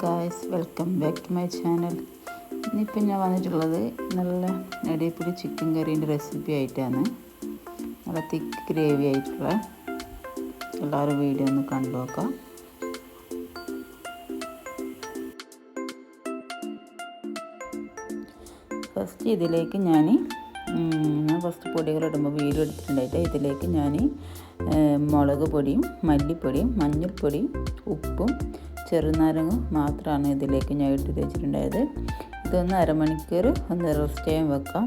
Back to my channel ഇന്നിപ്പം ഞാൻ വന്നിട്ടുള്ളത് നല്ല അടിപൊളി ചിക്കൻ കറീന്റെ റെസിപ്പി ആയിട്ടാണ്. നല്ല തിക്ക് ഗ്രേവി ആയിട്ടുള്ള എല്ലാവരും വീഡിയോ ഒന്ന് കണ്ടു നോക്കാം. ഫസ്റ്റ് ഇതിലേക്ക് ഞാൻ ഞാൻ ഫസ്റ്റ് പൊടികൾ ഇടുമ്പോൾ വീഡിയോ എടുത്തിട്ടുണ്ടായിട്ട് ഇതിലേക്ക് ഞാൻ മുളക് പൊടിയും മല്ലിപ്പൊടിയും മഞ്ഞൾപ്പൊടിയും ഉപ്പും ചെറുനാരങ്ങ മാത്രമാണ് ഇതിലേക്ക് ഞാൻ ഇട്ട് വെച്ചിട്ടുണ്ടായത്. ഇതൊന്ന് അരമണിക്കൂർ ഒന്ന് റോസ്റ്റ് ചെയ്യാൻ വെക്കാം.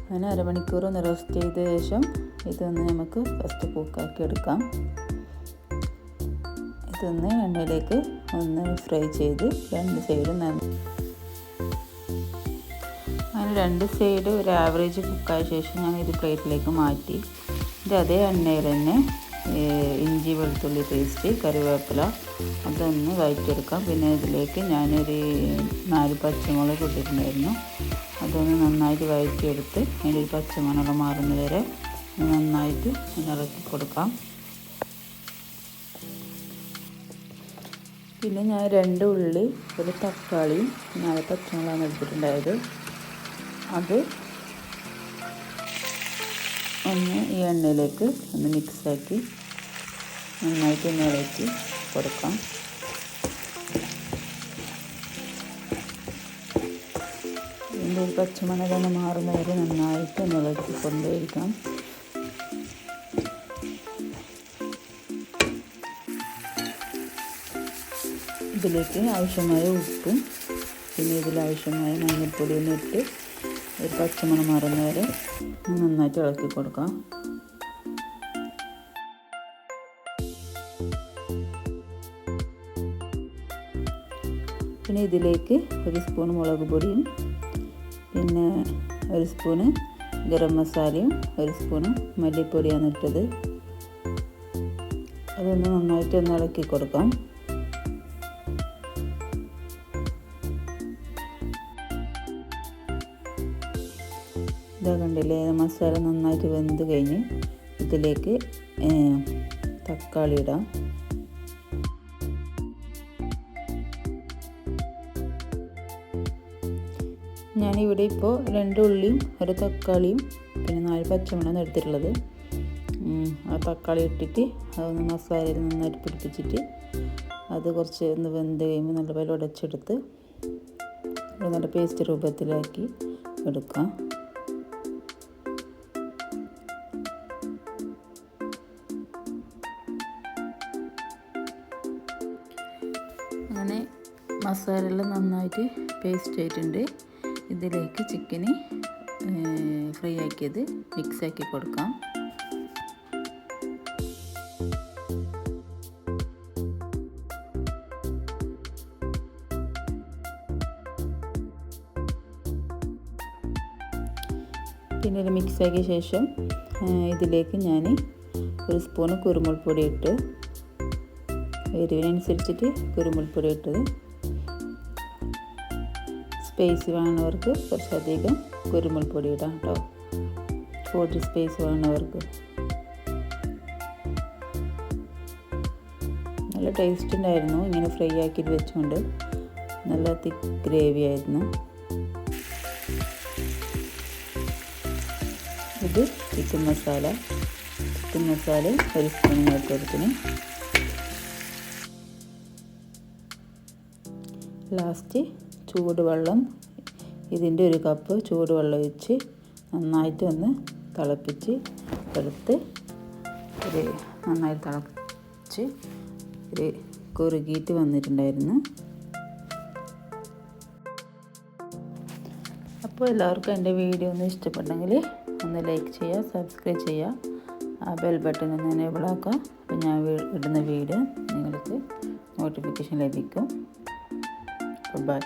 അങ്ങനെ അരമണിക്കൂർ ഒന്ന് റോസ്റ്റ് ചെയ്ത ശേഷം ഇതൊന്ന് നമുക്ക് ഫസ്റ്റ് കുക്കാക്കി എടുക്കാം. ഇതൊന്ന് എണ്ണയിലേക്ക് ഒന്ന് ഫ്രൈ ചെയ്ത് രണ്ട് സൈഡും അങ്ങനെ രണ്ട് സൈഡ് ഒരു ആവറേജ് കുക്കായ ശേഷം ഞാൻ ഇത് പ്ലേറ്റിലേക്ക് മാറ്റി. ഇത് അതേ എണ്ണയിൽ തന്നെ ഇഞ്ചി വെളുത്തുള്ളി പേസ്റ്റ് കറിവേപ്പില അതൊന്ന് വഴറ്റിയെടുക്കാം പിന്നെ ഇതിലേക്ക് ഞാനൊരു നാല് പച്ചമുളക് ഇട്ടിട്ടുണ്ടായിരുന്നു. അതൊന്ന് നന്നായിട്ട് വഴറ്റിയെടുത്ത് അതിന്റെ ഒരു പച്ചമുളക് മാറുന്നത് വരെ നന്നായിട്ട് ഇറക്കി കൊടുക്കാം. പിന്നെ ഞാൻ രണ്ട് ഉള്ളി ഒരു തക്കാളിയും നാല് പച്ചമുളകാണ് എടുത്തിട്ടുണ്ടായത്. അത് ഒന്ന് ഈ എണ്ണയിലേക്ക് ഒന്ന് മിക്സാക്കി നന്നായിട്ട് ഒന്ന് ഇളക്കി കൊടുക്കാം. ഇതിന്റെ ഒരു പച്ചമണലൊന്ന് മാറുന്ന വരെ നന്നായിട്ട് ഒന്ന് ഇളക്കി കൊണ്ടേയിരിക്കാം ഇതിലേക്ക് ആവശ്യമായ ഉപ്പും പിന്നെ ഇതിലാവശ്യമായ മഞ്ഞൾപ്പൊടിയൊന്നും ഇട്ട് ഒരു പച്ചമണം മാറുന്ന വരെ നന്നായിട്ട് ഇളക്കി കൊടുക്കാം. പിന്നെ ഇതിലേക്ക് ഒരു സ്പൂൺ മുളക് പൊടിയും പിന്നെ ഒരു സ്പൂണ് ഗരം മസാലയും ഒരു സ്പൂണ് മല്ലിപ്പൊടിയാണ് ഇട്ടത്. അതൊന്ന് നന്നായിട്ട് ഒന്ന് ഇളക്കി കൊടുക്കാം. ഇതാ കണ്ടില്ലേ മസാല നന്നായിട്ട് വെന്ത് കഴിഞ്ഞ് ഇതിലേക്ക് തക്കാളി ഇടാം. ഞാനിവിടെ ഇപ്പോൾ രണ്ട് ഉള്ളിയും ഒരു തക്കാളിയും പിന്നെ നാല് പച്ചമുളകാണ് എടുത്തിട്ടുള്ളത്. ആ തക്കാളി ഇട്ടിട്ട് അതൊന്ന് മസാലയിൽ നന്നായിട്ട് പിടിപ്പിച്ചിട്ട് അത് കുറച്ച് ഒന്ന് വെന്ത് കഴിയുമ്പോൾ നല്ലപോലെ ഉടച്ചെടുത്ത് നല്ല പേസ്റ്റ് രൂപത്തിലാക്കി എടുക്കാം. അങ്ങനെ മസാലയെല്ലാം നന്നായിട്ട് പേസ്റ്റ് ആയിട്ടുണ്ട്. ഇതിലേക്ക് ചിക്കന് ഫ്രൈ ആക്കിയത് മിക്സ് ആക്കി കൊടുക്കാം. പിന്നെ മിക്സ് ആക്കിയ ശേഷം ഇതിലേക്ക് ഞാൻ ഒരു സ്പൂണ് കുരുമുളക് പൊടി ഇട്ട് എരിവിനനുസരിച്ചിട്ട് കുരുമുൾപ്പൊടി ഇട്ടത്. സ്പേസ് വേണവർക്ക് കുറച്ചധികം കുരുമുൾപ്പൊടി ഇടാം കേട്ടോ കൂടുതൽ സ്പേസ് വേണവർക്ക്. നല്ല ടേസ്റ്റ് ഉണ്ടായിരുന്നു. ഇങ്ങനെ ഫ്രൈ ആക്കിയിട്ട് വെച്ചുകൊണ്ട് നല്ല തിക്ക് ഗ്രേവി ആയിരുന്നു. ഇത് ചിക്കൻ മസാല ചിക്കൻ മസാല ഒരു സ്പൂൺ കൊടുത്തിന്. ലാസ്റ്റ് ചൂടുവെള്ളം ഇതിന്റെ ഒരു കപ്പ് ചൂടുവെള്ളം ഒഴിച്ച് നന്നായിട്ട് ഒന്ന് തിളപ്പിച്ച് എടുത്ത് ഒരു നന്നായി തിളച്ച് ഒരു കുറുകിയിട്ട് വന്നിട്ടുണ്ടായിരുന്നു. അപ്പോൾ എല്ലാവർക്കും എന്റെ വീഡിയോ ഒന്ന് ഇഷ്ടപ്പെട്ടെങ്കിൽ ഒന്ന് ലൈക്ക് ചെയ്യുക സബ്സ്ക്രൈബ് ചെയ്യുക ആ ബെൽ ബട്ടൺ ഒന്ന് എനേബിൾ ആക്കുക. അപ്പോൾ ഞാൻ ഇടുന്ന വീഡിയോ നിങ്ങൾക്ക് നോട്ടിഫിക്കേഷൻ ലഭിക്കും. but